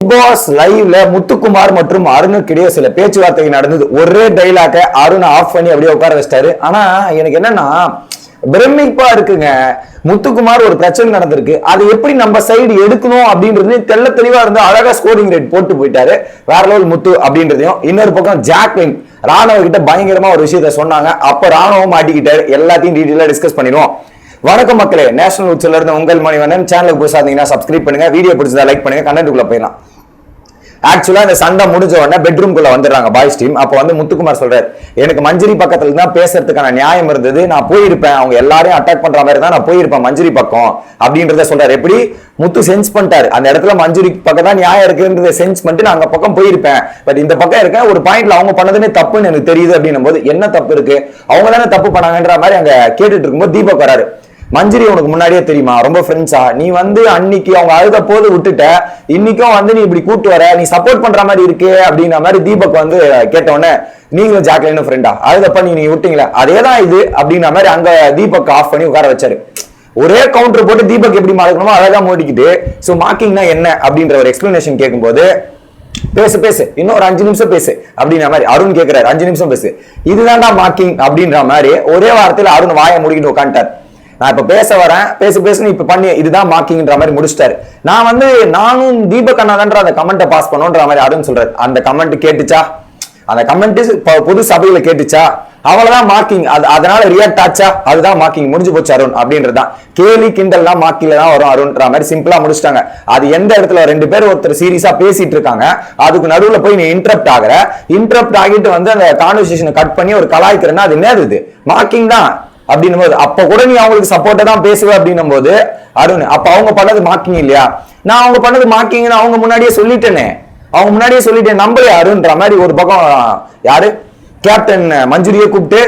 Pass லைவ்ல முத்துக்குமார் மற்றும் அருணுக்கு இடையே சில பேச்சுவார்த்தை நடந்தது. ஒரே டைலாக அருண் ஆஃப் பண்ணி அப்படியே உட்கார வச்சிட்டாரு. ஆனா எனக்கு என்னன்னா பிரமிப்பா இருக்குங்க. முத்துக்குமார் ஒரு பிரச்சனை நடந்திருக்கு. அதை எப்படி நம்ம சைடு எடுக்கணும் அப்படின்றது தெள்ள தெளிவா இருந்து அழகா ஸ்கோரிங் ரேட் போட்டு போயிட்டாரு. வேற லெவல் முத்து அப்படின்றதையும். இன்னொரு பக்கம் ஜாக்லின் ராணுவ கிட்ட பயங்கரமா ஒரு விஷயத்த சொன்னாங்க. அப்ப ராணுவம் மாட்டிக்கிட்டாரு. எல்லாத்தையும் டீட்டெயிலா டிஸ்கஸ் பண்ணிடுவோம். வணக்கம் மக்களே. நேஷனல் உச்சில இருந்து உங்கள் மணிவண்ணன். சேனலுக்கு புதுசா இருந்தீங்கன்னா சப்ஸ்கிரைப் பண்ணுங்க. வீடியோ பிடிச்சதா லைக் பண்ணுங்க. கண்டென்ட்டுக்குள்ள போயிடலாம். ஆக்சுவலா இந்த சண்டை முடிஞ்ச உடனே பெட்ரூம்குள்ள வந்துடுறாங்க பாய்ஸ் டீம் அப்போ வந்து முத்துக்குமார் சொல்றாரு எனக்கு மஞ்சரி பக்கத்துல தான் பேசுறதுக்கான நியாயம் இருந்தது. நான் போயிருப்பேன். அவங்க எல்லாரையும் அட்டாக் பண்ற மாதிரி தான் நான் போயிருப்பேன் மஞ்சரி பக்கம். அப்படின்றத சொல்றாரு. எப்படி? முத்து சென்ஸ் பண்ணிட்டாரு. அந்த இடத்துல மஞ்சரி பக்கம் தான் நியாயம் இருக்குன்றத சென்ஸ் பண்ணிட்டு நான் அங்க பக்கம் போயிருப்பேன். பட் இந்த பக்கம் இருக்கேன் ஒரு பாயிண்ட்ல அவங்க பண்ணதுமே தப்புன்னு எனக்கு தெரியுது அப்படின்னும் போது என்ன தப்பு இருக்கு? அவங்க தானே தப்பு பண்ணாங்கன்ற மாதிரி அங்க கேட்டுட்டு இருக்கும்போது தீபக் வராரு. மஞ்சரி உனக்கு முன்னாடியே தெரியுமா? ரொம்ப ஃப்ரெண்ட்ஸா நீ வந்து அன்னைக்கு அவங்க அழுத போது விட்டுட்ட. இன்னைக்கும் வந்து நீ இப்படி கூட்டு வர. நீ சப்போர்ட் பண்ற மாதிரி இருக்கு அப்படின்ற மாதிரி தீபக் வந்து கேட்டோன்னே நீங்களும் ஜாக்லினும் ஃப்ரெண்டா அழுதப்ப நீ நீ விட்டீங்களா? அதே தான் இது அப்படின்ற மாதிரி அங்க தீபக் ஆஃப் பண்ணி உட்கார வச்சாரு. ஒரே கவுண்டர் போட்டு தீபக் எப்படி மாறக்கணுமோ அழகா மோடிக்கிட்டு ஸோ மார்க்கிங்னா என்ன? அப்படின்ற ஒரு எக்ஸ்பிளனேஷன் கேட்கும்போது பேசு பேசு. இன்னும் ஒரு அஞ்சு நிமிஷம் பேசு. அப்படின்ற மாதிரி அருண் கேட்கிறாரு அஞ்சு நிமிஷம் பேசு. இதுதான்டா மார்க்கிங் அப்படின்ற மாதிரி ஒரே வாரத்தில் அருண் வாயை முடிக்கிட்டு உட்காந்துட்டார். நான் இப்போ பேச வரேன். பேசு பேசுன்னு இப்போ பண்ணி இதுதான் மார்க்கிங்ன்ற மாதிரி முடிச்சிட்டாரு. நான் வந்து நானும் தீபக் அண்ணாதன்ற அந்த கமெண்ட்டை பாஸ் பண்ணுன்ற மாதிரி அருண் சொல்றாரு. அந்த கமெண்ட் கேட்டுச்சா? அந்த கமெண்ட் பொது சபையில கேட்டுச்சா? அவ்வளவுதான் மார்க்கிங் அது அதனால ரியாக்ட் ஆச்சா? அதுதான் மார்க்கிங் முடிஞ்சு போச்சு அருண் அப்படின்றதான் கேலி கிண்டல்லாம் மார்க்கிங்ல தான் வரும் அருண்ன்ற மாதிரி சிம்பிளா முடிச்சிட்டாங்க. அது எந்த இடத்துல? ரெண்டு பேர் ஒருத்தர் சீரியஸா பேசிட்டு இருக்காங்க. அதுக்கு நடுவுல போய் நீ இன்டரப்ட் ஆகிற. இன்டரப்ட் ஆகிட்டு வந்து அந்த கான்வர்சேஷனை கட் பண்ணி ஒரு கலாய்க்கிறேன்னா அது என்னது மார்க்கிங் தான். அப்படின்னும் போது அப்ப கூட நீ அவங்களுக்கு சப்போர்ட்டா தான் பேசுவ அப்படின்னும் போது அருண் அப்ப அவங்க பண்ணது மார்க்கிங் இல்லையா? நான் அவங்க பண்ணது மார்க்கிங்னு அவங்க முன்னாடியே சொல்லிட்டேனே. அவங்க முன்னாடியே சொல்லிட்டேன் நம்பலையா அருண்ன்ற மாதிரி ஒரு பக்கம் யாரு? கேப்டன் மஞ்சுரியை கூப்பிட்டு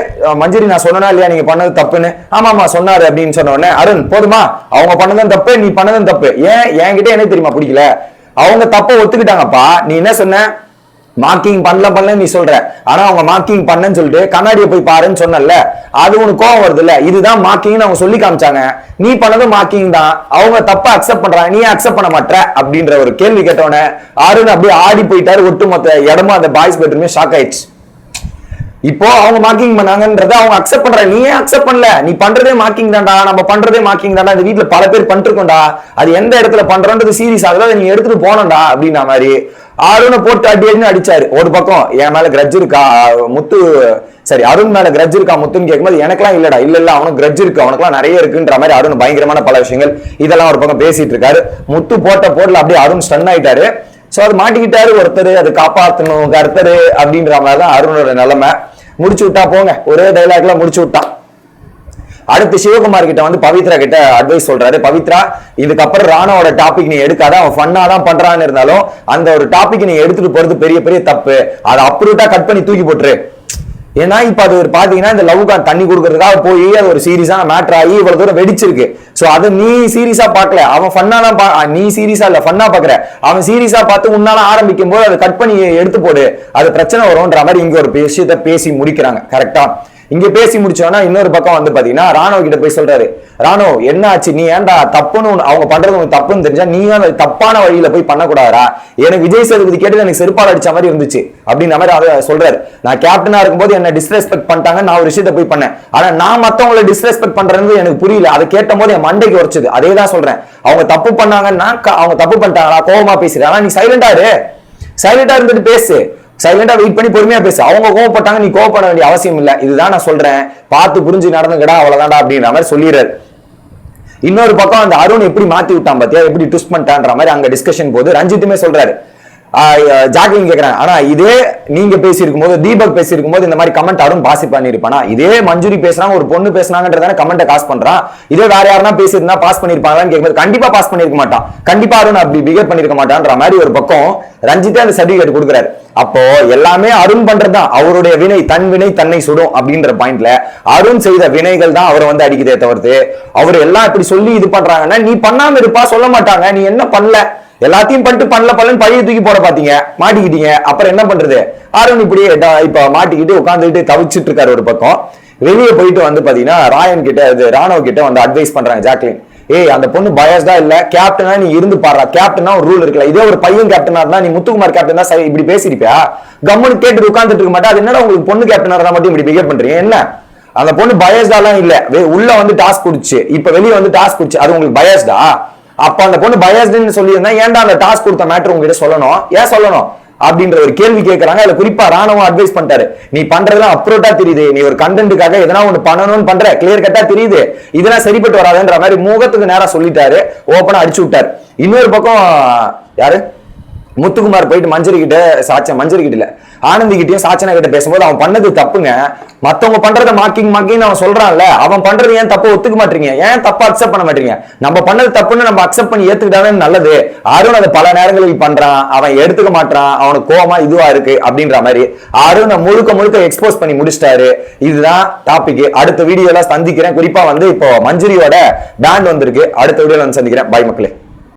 மஞ்சுரி நான் சொன்னா இல்லையா? நீங்க பண்ணது தப்புன்னு. ஆமா ஆமா சொன்னாரு அப்படின்னு சொன்ன உடனே அருண் போதுமா? அவங்க பண்ணதும் தப்பு நீ பண்ணதும் தப்பு. ஏன்? என்கிட்ட என்ன தெரியுமா? பிடிக்கல. அவங்க தப்ப ஒத்துக்கிட்டாங்கப்பா. நீ என்ன சொன்ன? மார்க்கிங் பண்ணல பண்ணல நீ சொல்ற. ஆனா அவங்க மார்க்கிங் பண்ணன்னு சொல்லிட்டு கண்ணாடியை போய் பாருன்னு சொன்னல அது உனக்கு கோவம் வருது இல்ல இதுதான் மார்க்கிங் அவங்க சொல்லி காமிச்சாங்க. நீ பண்ணது மார்க்கிங் தான். அவங்க தப்பா அக்செப்ட் பண்றாங்க நீ அக்செப்ட் பண்ண மாட்ட அப்படின்ற ஒரு கேள்வி கேட்டவன அருண் அப்படியே ஆடி போயிட்டாரு. ஒட்டுமொத்த இடமா அந்த பாய்ஸ் பெட்ரூமே ஷாக் ஆயிடுச்சு. இப்போ அவங்க மார்க்கிங் பண்ணாங்கன்றத அவங்க அக்செப்ட் பண்ற. நீ ஏன் அக்செப்ட் பண்ணல. நீ பண்றதே மார்க்கிங் தான்டா. நம்ம பண்றதே மார்க்கிங் தான்டா. இந்த வீட்டுல பல பேர் பண்ணிருக்கோம்டா அது எந்த இடத்துல பண்றோன்றது சீரியஸ் ஆகுது அதை நீ எடுத்துட்டு போனோம்டா அப்படின்னா மாதிரி அருணை போட்டு அடி அடின்னு அடிச்சாரு. ஒரு பக்கம் என் மேல கிரட்ஜ் இருக்கா? முத்து சரி அருண் மேல கிரட்ஜ் இருக்கா முத்துன்னு கேட்கும்போது எனக்குலாம் இல்லடா. இல்ல இல்ல அவனுக்கு கிரட்ஜ் இருக்கு. அவனுக்குலாம் நிறைய இருக்குன்ற மாதிரி அருண் பயங்கரமான பல விஷயங்கள் இதெல்லாம் ஒரு பக்கம் பேசிட்டு இருக்காரு. முத்து போட்ட போடல அப்படியே அருண் ஸ்டன் ஆயிட்டாரு. சோ அது மாட்டிக்கிட்டாரு ஒருத்தர். அது காப்பாத்தணும் கருத்தரு அப்படின்ற மாதிரி தான் அருணோட நிலைமை. முடிச்சு விட்டா போங்க. ஒரே டைலாக்ல முடிச்சு விட்டான் அடுத்து சிவகுமார் கிட்ட வந்து பவித்ரா கிட்ட அட்வைஸ் சொல்றாரு. பவித்ரா இதுக்கப்புறம் ராணாவோட டாபிக் நீ எடுக்காத. அவன் ஃபன்னா தான் பண்றான்னு இருந்தாலும் அந்த ஒரு டாபிக் நீ எடுத்துட்டு போறது பெரிய பெரிய தப்பு. அதை அப்ரூட்டா கட் பண்ணி தூக்கி போட்டுரு. ஏன்னா இப்போ அது ஒரு பார்த்தீங்கன்னா இந்த லவ் கார்டு தண்ணி கொடுக்கறதுக்காக போய் அது ஒரு சீரியஸான மேட்டர் ஆகி இவ்வளோ தூரம் வெடிச்சிருக்கு. ஸோ அது நீ சீரியஸாக பார்க்கல அவன் ஃபன்னாலாம் பா- நீ சீரியஸா இல்லை ஃபன்னாக பாக்குற. அவன் சீரியஸா பார்த்து உன்னால ஆரம்பிக்கும் போது அதை கட் பண்ணி எடுத்து போடு. அது பிரச்சனை வரும்ன்ற மாதிரி இங்கே ஒரு விஷயத்த பேசி முடிக்கிறாங்க. கரெக்டாக இங்க பேசி முடிச்சோன்னா இன்னொரு பக்கம் வந்து பாத்தீங்கன்னா ராணுவ கிட்ட போய் சொல்றாரு ராணுவ என்ன ஆச்சு நீ ஏன்டா தப்புன்னு அவங்க பண்றது உனக்கு தப்புன்னு தெரிஞ்சா நீ தப்பான வழியில போய் பண்ணக்கூடாதா எனக்கு விஜய் சேதுபதி கேட்டது எனக்கு செருப்பால் அடிச்ச மாதிரி இருந்துச்சு. அப்படின்ற மாதிரி அவர் சொல்றாரு. நான் கேப்டனா இருக்கும்போது என்ன டிஸ்ரெஸ்பெக்ட் பண்ணிட்டாங்க நான் ஒரு விஷயத்த போய் பண்ணேன். ஆனா நான் மத்தவங்களை டிஸ்ரெஸ்பெக்ட் பண்றது எனக்கு புரியல. அதை கேட்டும் போது என் மண்டைக்கு உரைச்சது. அதே தான் சொல்றேன். அவங்க தப்பு பண்ணாங்கன்னா க- அவங்க தப்பு பண்ணிட்டாங்களா? கோபமா பேசுறேன். ஆனா நீ சைலண்டா இரு. சைலண்டா இருந்துட்டு பேசு. சைலண்டா வெயிட் பண்ணி பொறுமையா பேசு. அவங்க கோவப்பட்டாங்க நீ கோவப்பட வேண்டிய அவசியம் இல்ல. இதுதான் நான் சொல்றேன். பார்த்து புரிஞ்சு நடந்துக்கடா அவ்வளவுதான்டா அப்படின்ற மாதிரி சொல்லிடுறாரு இன்னொரு பக்கம் அந்த அருண் எப்படி மாத்தி விட்டான் பாத்தியா? எப்படி ட்விஸ்ட் பண்ணிட்டான்ற மாதிரி அங்க டிஸ்கஷன் போது ரஞ்சித்துமே சொல்றாரு. ஜாக்லின் கேட்கறேன் ஆனா இதே நீங்க பேசியிருக்கும் போது தீபக் பேசியிருக்கும் போது இந்த மாதிரி கமெண்ட் அருண் பாசி பண்ணிருப்பானா இதே மஞ்சுரி பேசுறாங்க ஒரு பொண்ணு பேசுனாங்கன்றதான கமெண்ட்டை காஸ் பண்றான்? இதே வேற யாருன்னா பேசியிருந்தா பாஸ் பண்ணிருப்பாங்களான்னு கேட்கும்போது கண்டிப்பா பாஸ் பண்ணிருக்க மாட்டான். கண்டிப்பா அருண் அப்படி பிஹேவ் பண்ணிருக்க மாட்டான்ற மாதிரி ஒரு பக்கம் ரஞ்சித்தே அந்த சர்டிபிகேட் கொடுக்குறாரு. அப்போ எல்லாமே அருண் பண்றதுதான். அவருடைய வினை தன் வினை தன்னை சுடும் அப்படின்ற பாயிண்ட்ல அருண் செய்த வினைகள் தான் அவரை வந்து அடிக்குதே தவிர்த்து அவர் எல்லாம் இப்படி சொல்லி இது பண்றாங்கன்னா நீ பண்ணாம இருப்பா சொல்ல மாட்டாங்க. நீ என்ன பண்ணல? எல்லாத்தையும் பண்ணிட்டு பண்ணல பண்ணலன்னு பழைய தூக்கி போட பாத்தீங்க. மாட்டிக்கிட்டீங்க. அப்புறம் என்ன பண்றது? ஆரோன் இப்படியே இப்ப மாட்டிக்கிட்டு உட்காந்துக்கிட்டு தவிச்சிட்டு இருக்காரு ஒரு பக்கம். வெளியே போயிட்டு வந்து பாத்தீங்கன்னா ராயன் கிட்ட இது ராணுவ கிட்ட வந்து அட்வைஸ் பண்றாங்க ஜாக்லின். ஏய் அந்த பொண்ணு பயஸ்டா இல்ல. கேப்டனா நீ இருந்து பாடுறா கேப்டனா ஒரு ரூல் இருக்குல்ல. இதே ஒரு பையன் கேப்டனா இருந்தா நீ முத்துக்குமார் கேப்டன் தான் சரி இப்படி பேசிருப்பியா கம்முன்னு கேட்டு உட்காந்துட்டு இருக்க மாட்டா. அது என்னடா உங்களுக்கு பொண்ணு கேப்டனா இருந்தா மட்டும் இப்படி பிகேவ் பண்றீங்க? என்ன? அந்த பொண்ணு பயஸ்டாலாம் இல்ல. உள்ள வந்து டாஸ்க் குடிச்சு இப்ப வெளியே வந்து டாஸ்க் குடிச்சு அது உங்களுக்கு பயஸ்டா அப்ப அந்த பொண்ணு பயஸ்டுன்னு சொல்லியிருந்தா ஏன்டா அந்த டாஸ்க் கொடுத்த மேட்ரு உங்ககிட்ட சொல்லணும்? ஏன் சொல்லணும்? அப்படின்ற ஒரு கேள்வி கேட்கறாங்க அதுல குறிப்பா ராணுவம் அட்வைஸ் பண்ணிட்டாரு. நீ பண்றதெல்லாம் அப்ரோட்டா தெரியுது. நீ ஒரு கண்டென்ட்டுக்காக எதனா ஒண்ணு பண்ணணும்னு பண்ற. கிளியர் கட்டா தெரியுது. இதெல்லாம் சரிப்பட்டு வராதுன்ற மாதிரி முகத்துக்கு நேரா சொல்லிட்டாரு. ஓப்பனா அடிச்சு விட்டாரு. இன்னொரு பக்கம் யாரு? முத்துக்குமார் போயிட்டு மஞ்சரி கிட்ட சாச்ச மஞ்சரி கிட்ட இல்ல ஆனந்திகிட்டயும் சாச்சனா கிட்ட பேசும்போது அவன் பண்ணது தப்புங்க. மத்தவங்க பண்றத மாக்கிங் மாக்கிங் அவன் சொல்றான்ல அவன் பண்றது ஏன் தப்பு ஒத்துக்க மாட்டீங்க ஏன் தப்பா அக்செப்ட் பண்ண மாட்டீங்க நம்ம பண்ணது தப்புன்னு நம்ம அக்செப்ட் பண்ணி ஏத்துக்கிட்டாலே நல்லது. அருண் அதை பல நேரங்களில் பண்றான் அவன் எடுத்துக்க மாட்டான் அவனுக்கு கோவமா இதுவா இருக்கு அப்படின்ற மாதிரி. அருண் முழுக்க முழுக்க எக்ஸ்போஸ் பண்ணி முடிச்சிட்டாரு. இதுதான் டாபிக் அடுத்த வீடியோல சந்திக்கிறேன். குறிப்பா வந்து இப்போ மஞ்சுரியோட பேண்ட் வந்திருக்கு. அடுத்த வீடியோல வந்து சந்திக்கிறேன். பாய் மக்களே.